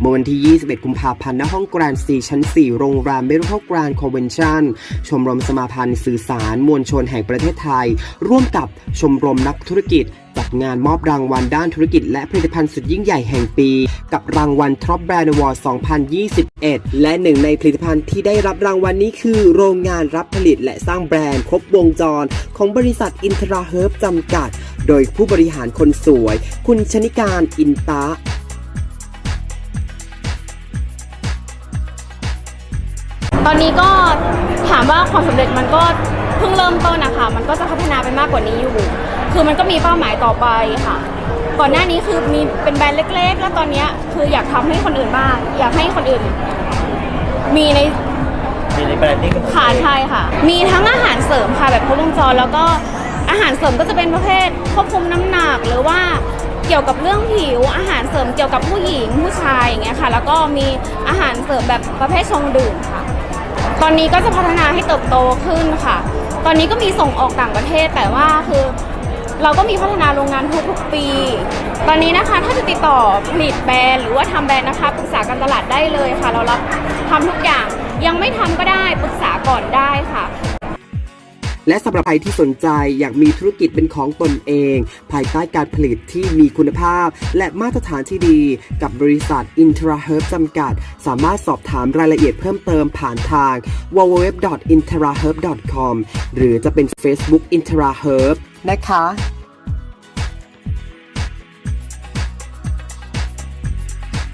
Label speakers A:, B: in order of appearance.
A: เมื่อวันที่ 21 กุมภาพันธ์ณห้องแกรนด์ซีชั้น 4 โรงแรมเมทัลแกรนด์คอนเวนชั่น ชมรมสมาพันธ์สื่อสาร มวลชนแห่งประเทศไทย ร่วมกับชมรมนักธุรกิจจัดงานมอบรางวัลด้านธุรกิจและผลิตภัณฑ์สุดยิ่งใหญ่แห่งปี กับรางวัล Top Brand Award 2021 และหนึ่งในผลิตภัณฑ์ที่ได้รับรางวัลนี้คือ โรงงานรับผลิตและสร้างแบรนด์ครบวงจร ของบริษัทอินทราเฮิร์บจำกัด โดยผู้บริหารคนสวย คุณชนิการอินตา
B: ตอนนี้ก็ถามว่าความสำเร็จมันก็เพิ่งเริ่มต้นนะคะมันก็จะพัฒนาไปมากกว่านี้อยู่ คือมันก็มีเป้าหมายต่อไปค่ะ ก่อนหน้านี้คือมีเป็นแบรนด์เล็ก ๆ แล้วตอนเนี้ยคืออยากทำให้คนอื่นบ้างอยากให้คนอื่น มีใน
C: มีในแบรนดิ้ง
B: ขาไทยค่ะ มีทั้งอาหารเสริมค่ะแบบครบวงจรแล้วก็อาหารเสริมก็จะเป็นประเภทควบคุมน้ำหนักหรือว่าเกี่ยวกับเรื่องผิวอาหารเสริมเกี่ยวกับผู้หญิงผู้ชายอย่างเงี้ยค่ะ แล้วก็มีอาหารเสริมแบบประเภทชงดื่มค่ะ ตอนนี้ก็จะพัฒนาให้เติบโตขึ้นค่ะ ตอนนี้ก็มีส่งออกต่างประเทศแต่ว่าคือ เราก็มีพัฒนาโรงงานทุกๆปี ตอนนี้นะคะถ้าจะติดต่อผลิตแบรนด์หรือว่าทำแบรนด์นะคะปรึกษาการตลาดได้เลยค่ะ เรารับทำทุกอย่างยังไม่ทำก็ได้ปรึกษาก่อนได้ค่ะ
A: และสำหรับใครที่สนใจอยากมีธุรกิจเป็นของตนเอง ภายใต้การผลิตที่มีคุณภาพ และมาตรฐานที่ดี กับบริษัท Intra Herb จำกัด สามารถสอบถามรายละเอียดเพิ่มเติมผ่านทาง www.intraherb.com หรือจะเป็น Facebook Intra Herb นะคะ